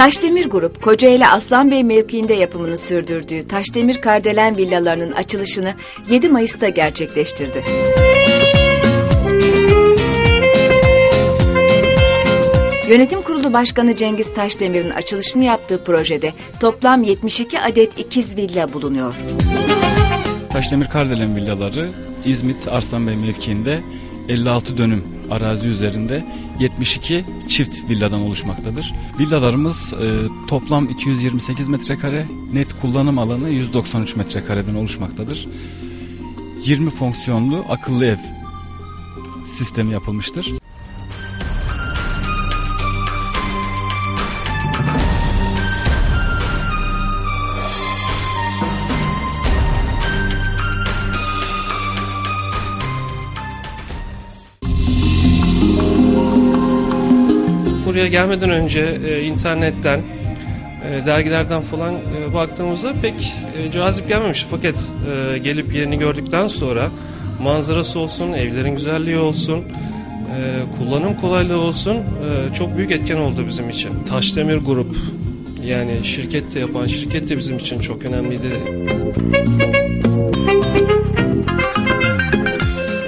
Taşdemir Grup, Kocaeli Aslanbey mevkiinde yapımını sürdürdüğü Taşdemir Kardelen villalarının açılışını 7 Mayıs'ta gerçekleştirdi. Yönetim Kurulu Başkanı Cengiz Taşdemir'in açılışını yaptığı projede toplam 72 adet ikiz villa bulunuyor. Taşdemir Kardelen villaları İzmit Arslanbey mevkiinde 56 dönüm arazi üzerinde 72 çift villadan oluşmaktadır. Villalarımız e, toplam 228 metrekare, net kullanım alanı 193 metrekareden oluşmaktadır. 20 fonksiyonlu akıllı ev sistemi yapılmıştır. Buraya gelmeden önce e, internetten, e, dergilerden falan e, baktığımızda pek e, cazip gelmemiş. Fakat e, gelip yerini gördükten sonra manzarası olsun, evlerin güzelliği olsun, e, kullanım kolaylığı olsun e, çok büyük etken oldu bizim için. Taşdemir Grup yani şirkette yapan şirket de bizim için çok önemliydi.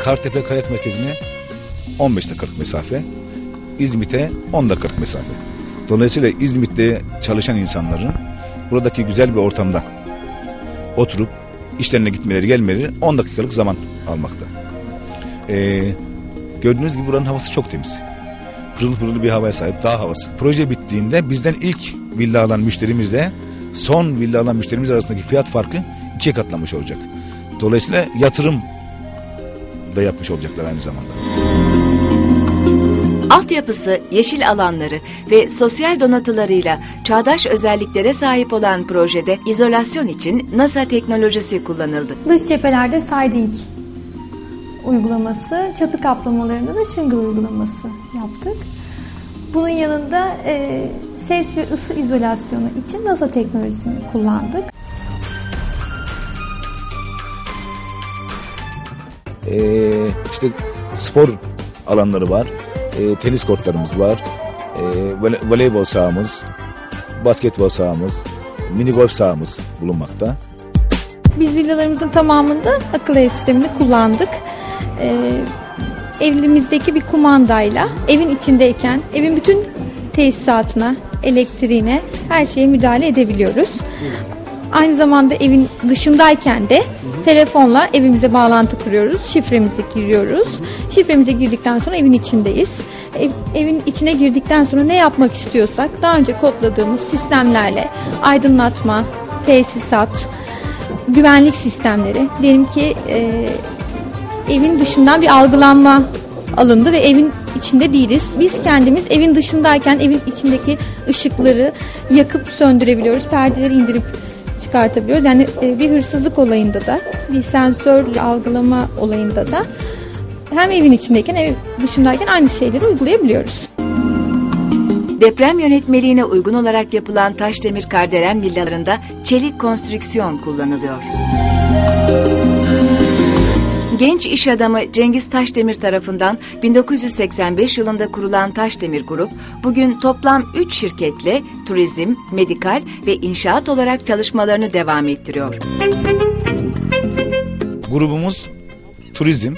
Kartepe Kayak Merkezi'ne 15 dakikalık mesafe. İzmit'e 10 dakikalık mesafe. Dolayısıyla İzmit'te çalışan insanların buradaki güzel bir ortamda oturup işlerine gitmeleri gelmeleri 10 dakikalık zaman almakta. Ee, gördüğünüz gibi buranın havası çok temiz. Pırıl pırıl bir havaya sahip dağ havası. Proje bittiğinde bizden ilk villa alan müşterimizle son villa alan müşterimiz arasındaki fiyat farkı ikiye katlanmış olacak. Dolayısıyla yatırım da yapmış olacaklar aynı zamanda. Altyapısı, yeşil alanları ve sosyal donatılarıyla çağdaş özelliklere sahip olan projede izolasyon için NASA teknolojisi kullanıldı. Dış cephelerde siding uygulaması, çatı kaplamalarında da shingle uygulaması yaptık. Bunun yanında e, ses ve ısı izolasyonu için NASA teknolojisini kullandık. Ee, işte spor alanları var. Ee, tenis kortlarımız var. Vole- voleybol sahamız, basketbol sahamız, mini golf sahamız bulunmakta. Biz villalarımızın tamamında akıllı ev sistemini kullandık. Ee, evimizdeki bir kumandayla evin içindeyken evin bütün tesisatına, elektriğine her şeye müdahale edebiliyoruz. Aynı zamanda evin dışındayken de telefonla evimize bağlantı kuruyoruz. Şifremizi giriyoruz. Şifremize girdikten sonra evin içindeyiz. Ev- evin içine girdikten sonra ne yapmak istiyorsak daha önce kodladığımız sistemlerle aydınlatma, tesisat, güvenlik sistemleri. Diyelim ki e, evin dışından bir algılanma alındı ve evin içinde değiliz. Biz kendimiz evin dışındayken evin içindeki ışıkları yakıp söndürebiliyoruz. Perdeleri indirip çıkartabiliyoruz. Yani e, bir hırsızlık olayında da bir sensör algılama olayında da hem evin içindeyken ev dışındayken aynı şeyleri uygulayabiliyoruz. Deprem yönetmeliğine uygun olarak yapılan Taşdemir Kardelen villalarında çelik konstrüksiyon kullanılıyor. Genç iş adamı Cengiz Taşdemir tarafından 1985 yılında kurulan Taşdemir Grup, bugün toplam 3 şirketle turizm, medikal ve inşaat olarak çalışmalarını devam ettiriyor. Grubumuz turizm,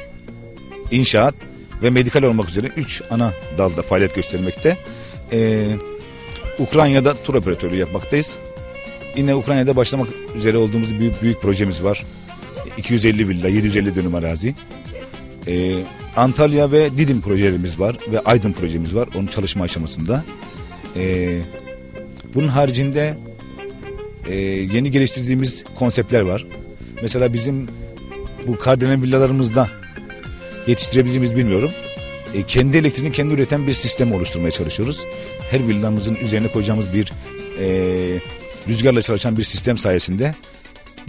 inşaat ve medikal olmak üzere 3 ana dalda faaliyet göstermekte. Ee, Ukrayna'da tur operatörlüğü yapmaktayız. Yine Ukrayna'da başlamak üzere olduğumuz büyük büyük projemiz var. 250 villa, 750 dönüm arazi. Ee, Antalya ve Didim projelerimiz var ve Aydın projemiz var. Onun çalışma aşamasında. Ee, bunun haricinde e, yeni geliştirdiğimiz konseptler var. Mesela bizim bu kardelen villalarımızda yetiştirebildiğimiz bilmiyorum. E, kendi elektriğini kendi üreten bir sistem oluşturmaya çalışıyoruz. Her villamızın üzerine koyacağımız bir e, rüzgarla çalışan bir sistem sayesinde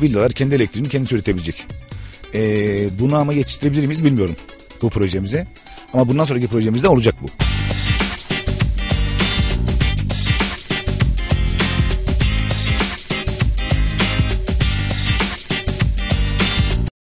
villalar kendi elektriğini kendisi üretebilecek. E, bunu ama yetiştirebilir miyiz bilmiyorum bu projemize. Ama bundan sonraki projemizde olacak bu.